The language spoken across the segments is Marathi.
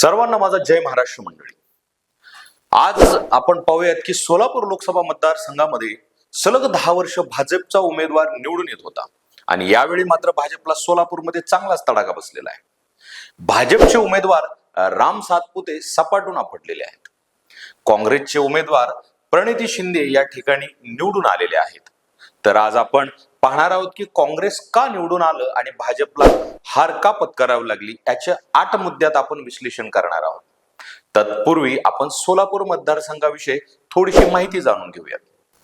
सर्वांना माझा जय महाराष्ट्र मंडळी. आज आपण पाहूयात की सोलापूर लोकसभा मतदारसंघामध्ये सलग दहा वर्ष भाजपचा उमेदवार निवडून येत होता. आणि यावेळी मात्र भाजपला सोलापूरमध्ये चांगलाच तडाखा बसलेला आहे. भाजपचे उमेदवार राम सातपुते सपाटून आपटलेले आहेत. काँग्रेसचे उमेदवार प्रणिती शिंदे या ठिकाणी निवडून आलेले आहेत. तर आज आपण पाहणार आहोत की काँग्रेस का निवडून आलं आणि भाजपला हार का पत्करावी लागली याच्या आठ मुद्द्यात आपण विश्लेषण करणार आहोत. तत्पूर्वी आपण सोलापूर मतदारसंघाविषयी थोडीशी माहिती जाणून घेऊयात.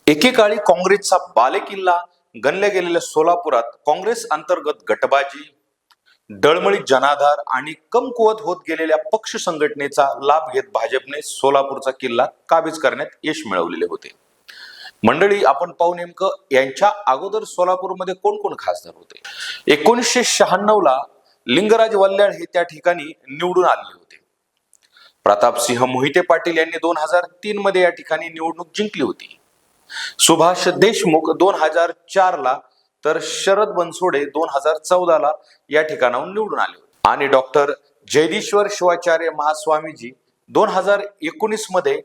एकेकाळी काँग्रेसचा बालेकिल्ला गणल्या गेलेल्या सोलापुरात काँग्रेस अंतर्गत गटबाजी डळमळीत जनाधार आणि कमकुवत होत गेलेल्या पक्ष संघटनेचा लाभ घेत भाजपने सोलापूरचा किल्ला काबीज करण्यात यश मिळवलेले होते. मंडळी आपण पाहू नेमकं यांच्या अगोदर सोलापूरमध्ये कोण कोण खासदार होते? एकोणीसशे शहाण्णव ला लिंगराज वल्ल्याळ हे त्या ठिकाणी निवडून आलेले होते. प्रतापसिंह मोहिते पाटील यांनी दोन हजार तीन मध्ये या ठिकाणी निवडणूक जिंकली होती. सुभाष देशमुख दोन हजार चार ला तर शरद बनसोडे दोन हजार चौदा ला या ठिकाणाहून निवडून आले होते. आणि डॉक्टर जयदीश्वर शिवाचार्य महास्वामीजी दोन हजार एकोणीसमध्ये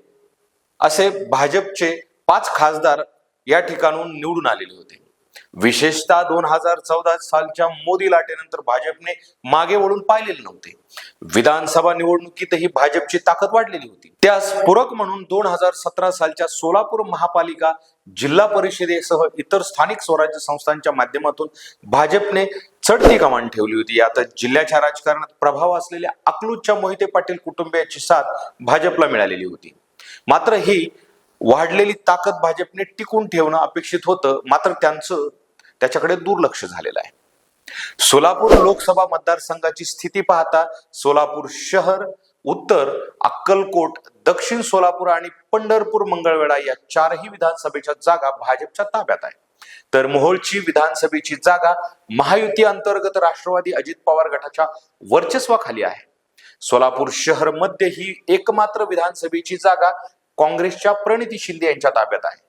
असे भाजपचे पाच खासदार या ठिकाणून निवडून आलेले होते. विशेषतः दोन हजार चौदा सालच्या मोदी लाटेनंतर भाजपने मागे वळून पाहिलेले नव्हते. विधानसभा निवडणुकीतही भाजपची ताकद वाढलेली होती. त्यास पूरक म्हणून दोन हजार सतरा सालच्या सोलापूर महापालिका जिल्हा परिषदेसह इतर स्थानिक स्वराज्य संस्थांच्या माध्यमातून भाजपने चढती कमान ठेवली होती. यात जिल्ह्याच्या राजकारणात प्रभाव असलेल्या अकलूजच्या मोहिते पाटील कुटुंबियाची साथ भाजपला मिळालेली होती. मात्र ही वाढलेली ताकद भाजपने टिकून ठेवणं अपेक्षित होतं मात्र त्यांचं त्याच्याकडे दुर्लक्ष झालेलं आहे. सोलापूर लोकसभा मतदारसंघाची स्थिती पाहता सोलापूर शहर उत्तर अक्कलकोट दक्षिण सोलापूर आणि पंढरपूर मंगळवेढा या चारही विधानसभेच्या जागा भाजपच्या ताब्यात आहे. तर मोहोळची विधानसभेची जागा महायुती अंतर्गत राष्ट्रवादी अजित पवार गटाच्या वर्चस्वाखाली आहे. सोलापूर शहरमध्ये ही एकमात्र विधानसभेची जागा काँग्रेसच्या प्रणिती शिंदे यांच्या ताब्यात आहे.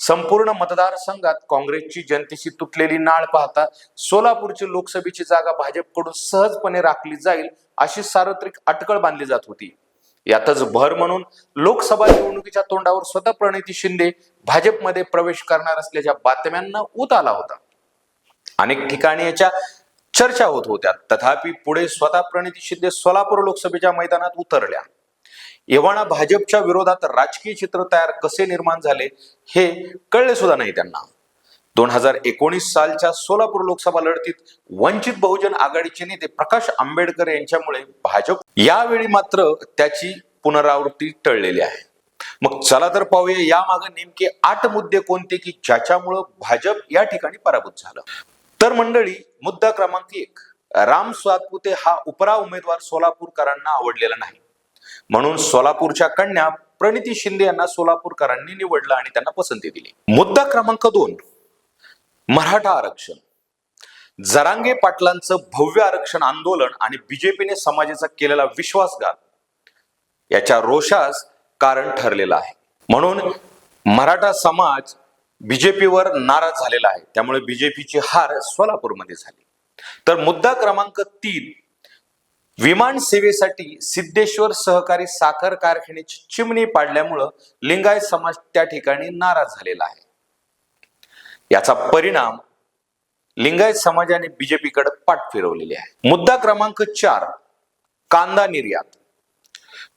संपूर्ण मतदारसंघात काँग्रेसची जनतेशी तुटलेली नाळ पाहता सोलापूरची लोकसभेची जागा भाजपकडून सहजपणे राखली जाईल अशी सार्वत्रिक अटकळ बांधली जात होती. यातच भर म्हणून लोकसभा निवडणुकीच्या तोंडावर स्वतः प्रणिती शिंदे भाजपमध्ये प्रवेश करणार असल्याच्या बातम्यांना उत आला होता. अनेक ठिकाणी याच्या चर्चा होत होत्या. तथापि पुढे स्वतः प्रणिती शिंदे सोलापूर लोकसभेच्या मैदानात उतरल्या. एव्हाना भाजपच्या विरोधात राजकीय चित्र तयार कसे निर्माण झाले हे कळले सुद्धा नाही त्यांना. दोन हजार एकोणीस सालच्या सोलापूर लोकसभा लढतीत वंचित बहुजन आघाडीचे नेते प्रकाश आंबेडकर यांच्यामुळे भाजप यावेळी मात्र त्याची पुनरावृत्ती टळलेली आहे. मग चला तर पाहूया यामागे नेमके आठ मुद्दे कोणते की ज्याच्यामुळं भाजप या ठिकाणी पराभूत झालं. तर मंडळी मुद्दा क्रमांक एक. राम सातपुते हा उपरा उमेदवार सोलापूरकरांना आवडलेला नाही. म्हणून सोलापूरच्या कन्या प्रणिती शिंदे यांना सोलापूरकरांनी निवडलं आणि त्यांना पसंती दिली. मुद्दा क्रमांक दोन मराठा आरक्षण. जरांगे पाटलांचं भव्य आरक्षण आंदोलन आणि बीजेपीने समाजाचा केलेला विश्वासघात याच्या रोषास कारण ठरलेलं आहे. म्हणून मराठा समाज बीजेपीवर नाराज झालेला आहे. त्यामुळे बीजेपीची हार सोलापूरमध्ये झाली. तर मुद्दा क्रमांक तीन विमान सेवेसाठी सिद्धेश्वर सहकारी साखर कारखान्याची चिमणी पाडल्यामुळं लिंगायत समाज त्या ठिकाणी नाराज झालेला आहे. याचा परिणाम लिंगायत समाजाने बीजेपीकडे पाठ फिरवलेली आहे. मुद्दा क्रमांक चार कांदा निर्यात.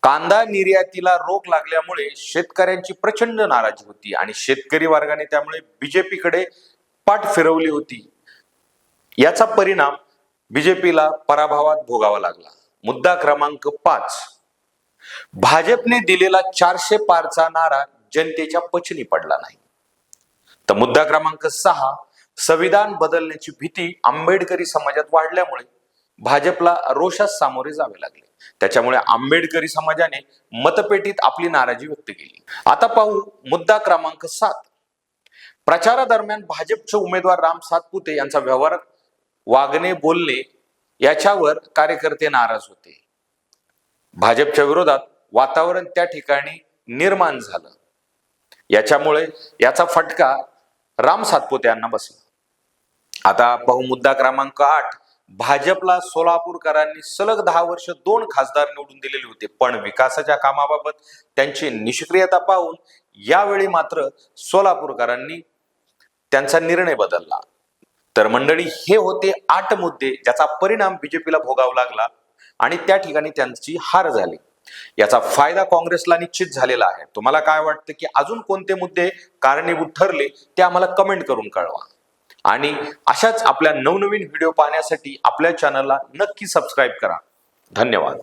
कांदा निर्यातीला रोग लागल्यामुळे शेतकऱ्यांची प्रचंड नाराजी होती आणि शेतकरी वर्गाने त्यामुळे बीजेपीकडे पाठ फिरवली होती. याचा परिणाम बीजेपीला पराभवात भोगावा लागला. मुद्दा क्रमांक पाच. भाजपने दिलेला चारशे पारचा नारा जनतेच्या पचनी पडला नाही. तर मुद्दा क्रमांक सहा संविधान बदलण्याची भीती आंबेडकरी समाजात वाढल्यामुळे भाजपला रोषास सामोरे जावे लागले. त्याच्यामुळे आंबेडकरी समाजाने मतपेटीत आपली नाराजी व्यक्त केली. आता पाहू मुद्दा क्रमांक सात. प्रचारादरम्यान भाजपचे उमेदवार राम सातपुते यांचा व्यवहार वागणे बोलणे याच्यावर कार्यकर्ते नाराज होते. भाजपच्या विरोधात वातावरण त्या ठिकाणी निर्माण झालं. याच्यामुळे याचा फटका राम सातपुते यांना बसला. आता पाहू मुद्दा क्रमांक आठ भाजपला सोलापूरकरांनी सलग दहा वर्ष दोन खासदार निवडून दिलेले होते पण विकासाच्या कामाबाबत त्यांची निष्क्रियता पाहून यावेळी मात्र सोलापूरकरांनी त्यांचा निर्णय बदलला. तर मंडळी हे होते आठ मुद्दे ज्याचा परिणाम बीजेपीला भोगावा लागला आणि त्या ठिकाणी त्यांची हार झाली. याचा फायदा काँग्रेसला निश्चित झालेला आहे. तुम्हाला काय वाटतं की अजून कोणते मुद्दे कारणीभूत ठरले ते आम्हाला कमेंट करून कळवा. आणि अशाच आपल्या नवनवीन व्हिडिओ पाहण्यासाठी आपल्या चॅनलला नक्की सबस्क्राईब करा. धन्यवाद.